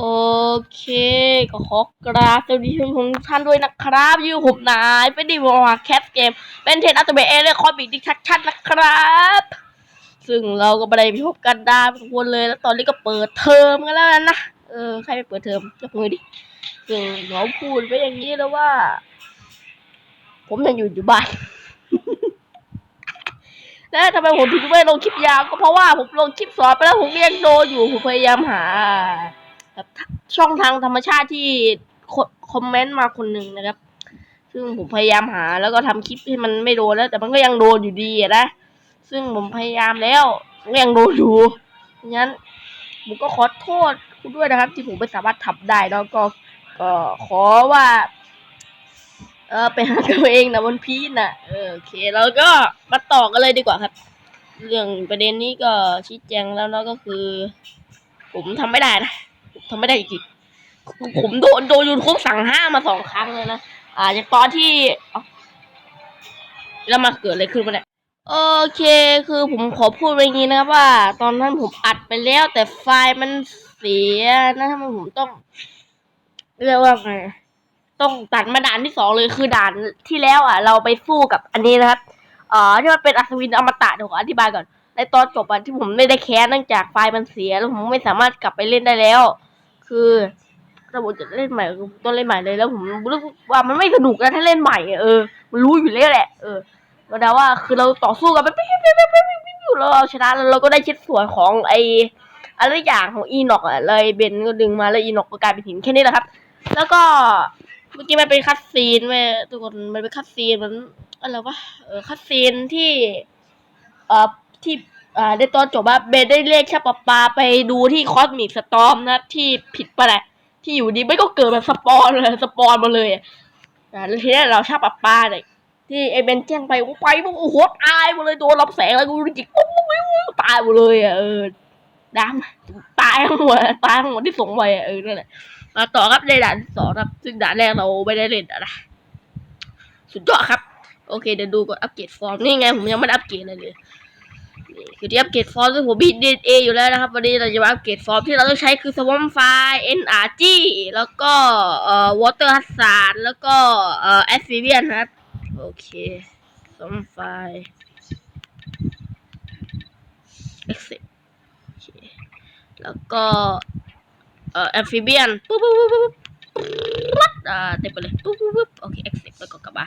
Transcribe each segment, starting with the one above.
โอเค ก็ขอกราบสวัสดีทุกท่านด้วยนะครับยูผมนายเป็นดีวอร์แคสเกม เป็นเทนอัลเทอร์เบเอเรคอบิกดิชักชันนะครับ ซึ่งเราก็ไม่ได้พบกันได้ทุกคนเลยแล้วตอนนี้ก็เปิดเทอมกันแล้วนะ เออ ใครไปเปิดเทอมยกมือดิ ซึ่งเขาพูดไปอย่างนี้แล้วว่า ผมยังอยู่อยู่บ้านแล้วทำไมผมถึงไม่ลงคลิปยาวก็เพราะว่าผมลงคลิปสอนไปแล้วผมยังโดนอยู่ผมพยายามหา แบบช่องทางธรรมชาติที่คอมเมนต์มาคนหนึ่งนะครับ ซึ่งผมพยายามหาแล้วก็ทำคลิปให้มันไม่โดนแล้ว แต่มันก็ยังโดนอยู่ดีนะ ซึ่งผมพยายามแล้วก็ยังโดนอยู่งั้นผมก็ขอโทษคุณด้วยนะครับ ที่ผมไม่สามารถทำได้แล้วก็ก็ขอว่า เออไปหาตัวเองนะวันพีชน่ะเออโอเค แล้วก็มาต่อกันเลยดีกว่าครับ เรื่องประเด็นนี้ก็ชี้แจงแล้วแล้วก็คือ ผมทำไม่ได้นะ ทำไม่ได้จริงๆผมโดนโดนยูทูบสั่งห้ามมาสองครั้งเลยนะอ่าจากตอนที่เอ้าแล้วมาเกิดอะไรขึ้นมาเนี่ยโอเค คือผมขอพูดไว้งนี้นะครับว่า ตอนนั้นผมอัดไปแล้ว แต่ไฟล์มันเสียนะทำไมผมต้องเรียกว่าไงต้องตัดมาด่านที่สองเลยคือด่านที่แล้วอะ เราไปสู้กับอันนี้นะครับเอ่อที่มันเป็นอัศวินอมตะเดี๋ยวขออธิบายก่อนในตอนจบอะที่ผมไม่ได้แคสเนื่องจากไฟล์มันเสียแล้วผมไม่สามารถกลับไปเล่นได้แล้ว คือถ้าผมจะเล่นใหม่ต้องเล่นใหม่เลยแล้วผมรู้ว่ามันไม่สนุกนะถ้าเล่นใหม่เออมันรู้อยู่แล้วแหละ เออก็ได้ว่าคือเราต่อสู้กันไปปิ๊บปิ๊บปิ๊บปิ๊บปิ๊บปิ๊บแล้วเราชนะแล้วเราก็ได้ชิ้นส่วนของไออะไรอย่างของอีนอกอะเลยเบนก็ดึงมาแล้วอีนอกก็กลายเป็นหินแค่นี้แหละครับ แล้วก็เมื่อกี้มันเป็นคัดซีนเว้ยทุกคนมันเป็นคัดซีนมันอะไรวะเออคัดซีนที่เอ่อที่ อ่าในตอนจบว่าเบนได้เรียกชาปาปาไปดูที่คอสมิกสตอมนะที่ผิดไปแหละที่อยู่ดีไม่ก็เกิดแบบสปอนเลยสปอนมาเลยอะอ่าแล้วทีนี้เราชาปาปาเนี่ยที่ไอเบนแจ้งไปว่าไปปุ๊บโอ้โหตายหมดเลยโดนรับแสงแล้วกูจิกตายหมดเลยอะเออดำตายทั้งหมดตายทั้งหมดที่ส่งไปอะเออนั่นแหละมาต่อครับในด่านสองครับซึ่งด่านแรกเราไม่ได้เล่นอะนะสุดยอดครับ โอเคเดี๋ยวดูก่อนอัปเกรดฟอร์มนี่ไงผมยังไม่ได้อัปเกรดเลย นี่ที่อัปเกรดฟอร์มซึ่งผมมีดีเออยู่แล้วนะครับ วันนี้เราจะมาอัปเกรดฟอร์มที่เราต้องใช้คือสวอมไฟ NRG แล้วก็เอ่อ Water Hazard แล้วก็เอ่อ Amphibian ครับโอเคสวอมไฟ exit โอเคแล้วก็เอ่อแอมฟิเบียนปุ๊บปุ๊บปุ๊บปุ๊บปุ๊บอ่าเต็มไปเลยปุ๊บปุ๊บปุ๊บโอเค exit แล้วก็กลับมา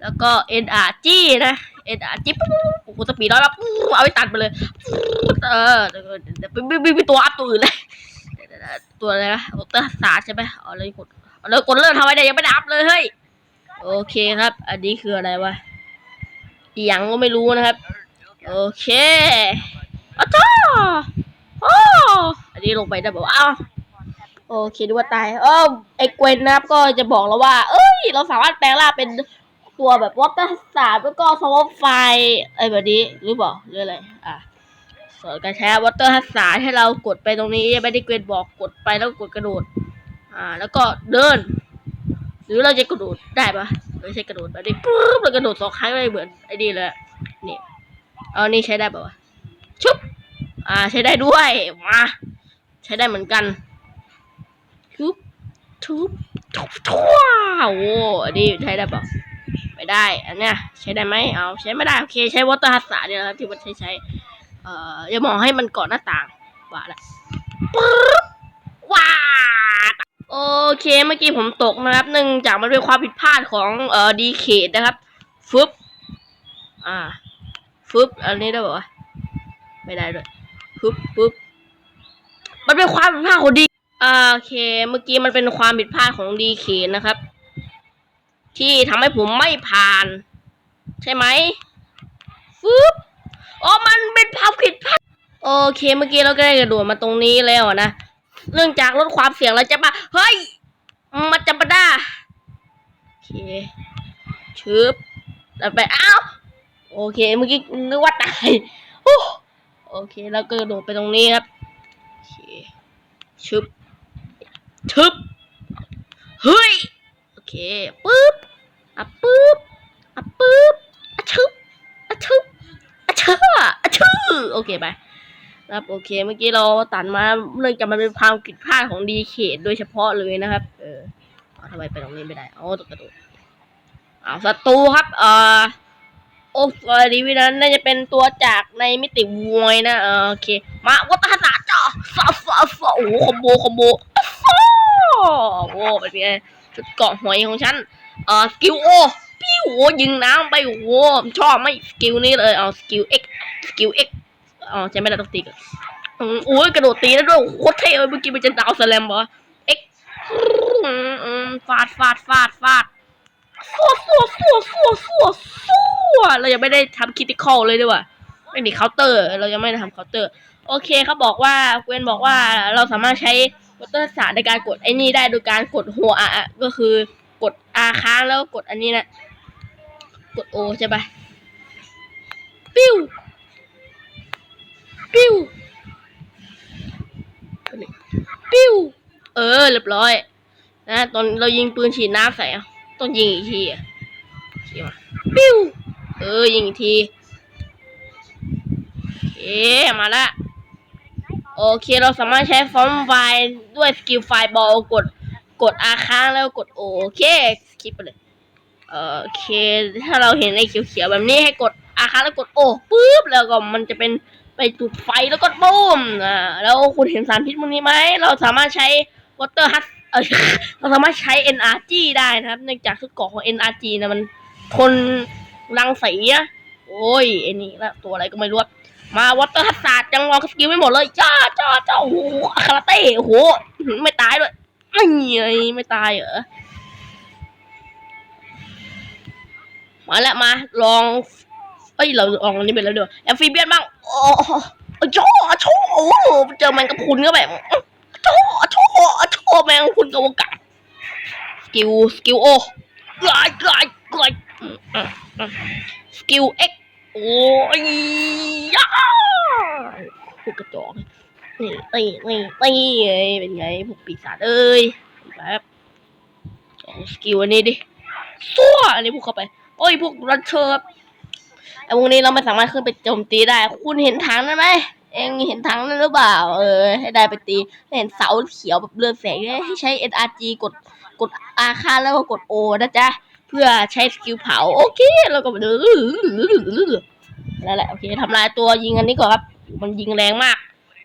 แล้วก็ NRG นะ NRG ปุ๊ บปุ๊บปุ๊บโอ้โหสปีดร้อยแล้วปุ๊บเอาไปตัดไปเลย เออเดี๋ยวไม่ไม่ไม่ตัวอัพตัวอื่นเลย ตัวอะไรนะวอเตอร์สาใช่ไหมเอาเลยกดเอาเลยกดเริ่มทำไมเนี่ยยังไม่ได้อัพเลยเฮ้ย โอเคครับ อันนี้คืออะไรวะอีหยังก็ไม่รู้นะครับ โอเคอ้าวจ้าโอ้อันนี้ลงไปได้แบบว่าอ้าวโอเคดูว่าตายเออไอ้เกวนนะครับก็จะบอกเราว่า เอ้ย เราสามารถแปลงร่างเป็น ตัวแบบวอเตอร์สามแล้วก็สวอปไฟอะไรแบบนี้หรือเปล่าหรืออะไรอะสอนการใช้วอเตอร์ฮัสสาให้เรากดไปตรงนี้ไม่ได้เกวนบอกกดไปแล้วกดกระโดด อ่า แล้วก็เดิน หรือเราจะกระโดดได้ปะไม่ใช่กระโดดแบบนี้ปุ๊บแล้วกระโดดสองครั้งเลยเหมือนไอ้นี่เลยนี่เอานี่ใช้ได้ปะวะชุบอ่า ใช้ได้ด้วยมาใช้ได้เหมือนกันทุบทุบทุบทั่วโอ้อันนี้ใช้ได้ปะ ได้ อันเนี้ยใช้ได้ไหมเอาใช้ไม่ได้ โอเค ใช้วอเตอร์ฮัสสาเนี่ยนะครับที่มันใช้ใช้ เอ่ออย่ามองให้มันเกาะหน้าต่างว่าละปึ๊บว้าโอเค เมื่อกี้ผมตกนะครับเนื่งจากมันเป็นความผิดพลาดของเอ่อดีเคดนะครับฟึบอ่าฟึบอันนี้ได้ปะวะไม่ได้ด้วยฟึบฟึบมันเป็นความผิดพลาดของดีโอเค เมื่อกี้มันเป็นความผิดพลาดของดีเคนะครับ ที่ทำให้ผมไม่ผ่าน ใช่ไหมฟึบอ๋อมันเป็นความผิดพลาดโอเคเมื่อกี้เราก็ได้กระโดดมาตรงนี้แล้วนะเนื่องจากลดความเสี่ยงเราจะมาเฮ้ยมันจะมาได้โอเคชึบแล้วไปอ้าวโอเคเมื่อกี้นึกว่าตายโอ้โอเคแล้วก็กระโดดไปตรงนี้ครับโอเคชึบชึบเฮ้ยโอเคปึ๊บ อะปึ๊บอะปึ๊บอะชึบอะชึบอะชึบอะชึบโอเคไปครับโอเค เมื่อกี้เราตัดมาเนื่องจากมันเป็นความผิดพลาดของดีเคโดยเฉพาะเลยนะครับ เออเอาทำไมไปตรงนี้ไม่ได้เอาตกกระโดดเอาศัตรูครับ เอ่อโอ้สวัสดีวินั้นน่าจะเป็นตัวจากในมิติววยนะเออโอเค มาวัตถาจ้าซาซาซาโอ้โหคอมโบคอมโบโอ้โอ้เป็นไงจุดเกาะหอยของฉัน เอ่อสกิลโอปิ้วโอ้ยิงน้ำไปโอ้ชอบไม่สกิลนี้เลยเอาสกิลเอ็กสกิลเอ็กอ๋อใช่ไม่ได้ต้องตีกันอืมโอ้ยกระโดดตีได้ด้วยโคตรเท่เลยเมื่อกี้มันจะดาวสแลมเหรอเอ็กฟาดฟาดฟาดฟาดฟัวฟัวฟัวฟัวฟัวฟัวเรายังไม่ได้ทำคิติคอลเลยด้วยว่ะไม่มีเคาน์เตอร์ เรายังไม่ได้ทำเคาน์เตอร์ โอเคเขาบอกว่าเกวนบอกว่าเราสามารถใช้วัตเตอร์ศาสตร์ในการกดไอ้นี่ได้โดยการกดหัวอะก็คือ กดอาค้างแล้วกดอันนี้นะ กดโอใช่ปะปิ้ว ปิ้ว ปิ้ว เออ เรียบร้อย นะ ตอนเรายิงปืนฉีดน้ำใส่อะต้องยิงอีกทีอะทีมาปิ้ว เออ ยิงอีกทีเอ๊มาละ โอเค เราสามารถใช้ฟอร์มไฟล์ด้วยสกิลไฟล์บอลกด กดอาค้างแล้วกดโอเคสคิปไปเลยเออโอเค ถ้าเราเห็นไอ้เขียวๆแบบนี้ให้กดอาค้างแล้วกดโอปุ๊บแล้วก็มันจะเป็นไปจุดไฟแล้วก็ปุ้มอ่าแล้วคุณเห็นสารพิษพวกนี้ไหมเราสามารถใช้ water hut เออเราสามารถใช้ NRG ได้นะครับเนื่องจากชุดเกาะของ NRG นะมันทนรังสีอะโอ้ยไอ้นี่ละตัวอะไรก็ไม่รู้อะมา water hut ศาสตร์ยังวางสกิลไม่หมดเลยจ้าจ้าจ้าโอ้โหคาราเต้โอ้โหไม่ตายด้วย ไม่ไงไม่ตายเหรอ มาแล้วมา ลอง เอ้ย เราลองอันนี้ไปแล้วเดี๋ยวแอมฟิเบียนบ้างโอ้โหโชโชว์โอ้เจอแมงกะพรุนก็แบบโชว์โชว์โชว์แมงกะพุนกับวกาสกิลสกิลโอ้ไกลไกลไกลสกิลเอ็กโอ้ยยาพวกกระจอก นี่นี่นี่นี่เอ้ยเป็นไงพวกปีศาจเอ้ยแบบเอาสกิลอันนี้ดิซัวอันนี้พวกเข้าไป โอ้ยพวกรันเชอร์ไอ้วกนี้เราไม่สามารถขึ้นไปโจมตีได้ คุณเห็นถังนั้นไหมเองเห็นถังนั้นหรือเปล่า เออ ให้ได้ไปตีเห็นเสาเขียวแบบเรืองแสงเนี่ยให้ใช้ NRG กดกดอาคาแล้วก็กด O นะจ๊ะ เพื่อใช้สกิลเผา โอเคแล้วก็ไปดูนั่นแหละโอเคทำลายตัวยิงอันนี้ก่อนครับ มันยิงแรงมาก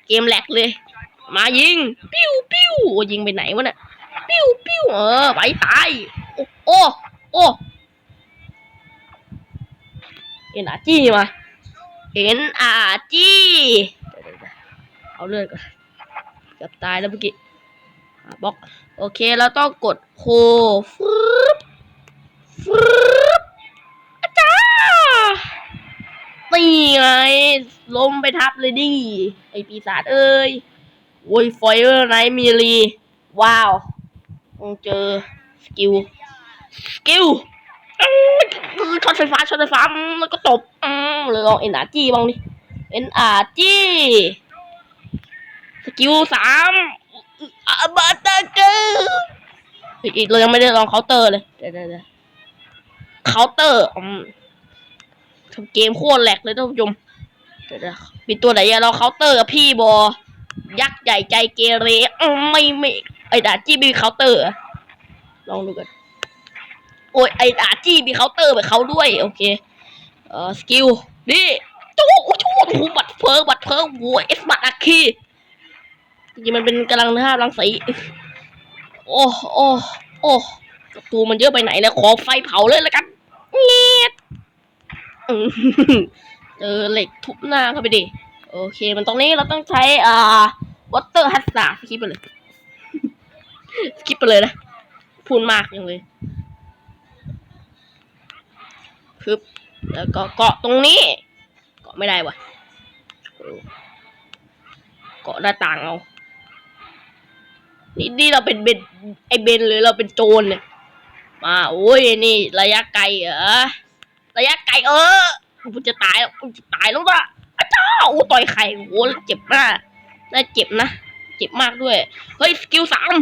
เกมแหลกเลย มายิง ปิ้วปิ้วโอ้ยิงไปไหนวะเนี่ยปิ้วปิ้วเออไปตายโอ้โอ้เอ็นอาจีมาเอ็นอาจีเอาเลือดก่อนกือบตายแล้วเมื่อกี้บล็อก โอเคเราต้องกดโคฟึบฟึบ นี่ไงล้มไปทับเลยดิ ไอปีศาจเอ้ยโวยไฟเออร์ไนมีรี ว้าวต้องเจอสกิล สกิลช็อตไฟฟ้าช็อตไฟฟ้าแล้วก็ตบอืมเลยลองเอ็นอาร์จีบ้างดิเอ็นอาร์จีสกิลสามอาบาตาเกอร์อีกเรายังไม่ได้ลองเคาน์เตอร์เลยเดี๋ยวเดี๋ยวเคาน์เตอร์ ทำเกมโคตรแหลกเลยท่านผู้ชมเดี๋ยวเดี๋ยวมีตัวไหนอะเราเคาน์เตอร์กับพี่บอ ยักษ์ใหญ่ใจเกเรอืมไม่ไม่ไอ้ดาจี้มีเคาน์เตอร์อะลองดูกัน โอ้ยไอ้อาจี้มีเคาน์เตอร์แบบเขาด้วย โอเค เอ่อสกิล นี่จู้จู้โอ้บัตรเพิงบัตรเพิงโว้เอสบัตรอาคีจริงๆมันเป็นกำลังท่ารังสีโอ้โอ้โอ้ประตูมันเยอะไปไหนแล้วขอไฟเผาเลยแล้วกันเงียดอืม เจอเหล็กทุบหน้าเข้าไปดิ โอเค มันตรงนี้เราต้องใช้อ่าวอเตอร์ฮัตสตาสกิปไปเลย สกิปไปเลยนะ พูดมากยังเลยพึบแล้วก็เกาะตรงนี้ เกาะไม่ได้วะเกาะหน้าต่างเอา นี่นี่เราเป็นเบนไอเบนหรือเราเป็นโจรเนี่ย มา โอ้ย นี่ระยะไกลเหรอ ระยะไกลเออกูจะตายแล้วกูจะตายแล้วนะอ้าวเจ้าโอ้ต่อยไข่โอ้เจ็บมากน่าเจ็บนะ เจ็บมากด้วย เฮ้ยสกิลสาม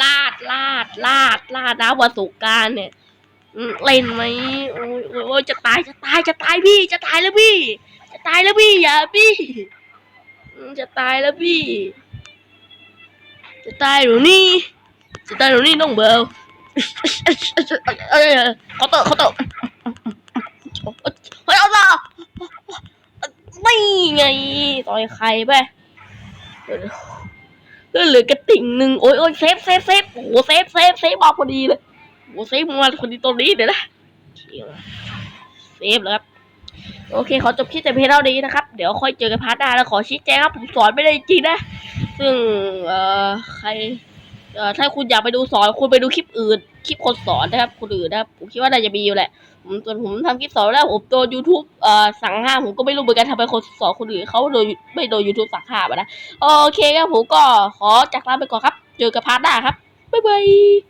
ลาดลาดลาดลาดน้ำวันสงกรารเนี่ยเล่นไหมโอ้ยโอ้ยจะตายจะตายจะตายพี่ จะตายแล้วพี่ จะตายแล้วพี่อย่าพี่ จะตายแล้วพี่ จะตายหรือนี่ จะตายหรือนี่น้องเบลเขาเตอร์เขาเตอร์เฮ้ยเอาละนี่ ไง ต่อยใครไปเดี๋ยวเลือเหลือกระติ่งหนึ่งโอ้ยโอ้ยเซฟเซฟเซฟโอ้โหเซฟเซฟเซฟมาพอดีเลยโอ้เซฟมาพอดีตรงนี้เดี๋ยวนะเซฟแล้วครับโอเคขอจบคลิปแต่เพียงเท่านี้นะครับ เดี๋ยวค่อยเจอกันพาร์ทหน้าแล้วขอชี้แจงครับ ผมสอนไม่ได้จริงนะ ซึ่ง เอ่อ ใคร เอ่อถ้าคุณอยากไปดูสอนคุณไปดูคลิปอื่น คลิปคนสอนนะครับคนอื่นนะครับผมคิดว่าน่าจะมีอยู่แหละผมส่วนผมทำคลิปสอนแล้วผมโดน YouTube เอ่อสั่งห้ามผมก็ไม่รู้เหมือนกันทำไมคนสอนคนอื่นเขาโดนไม่โดน YouTube สั่งห้ามอะนะโอเคครับผมก็ขอจากลาไปก่อนครับ เจอกันพาร์ทหน้าครับบ๊ายบาย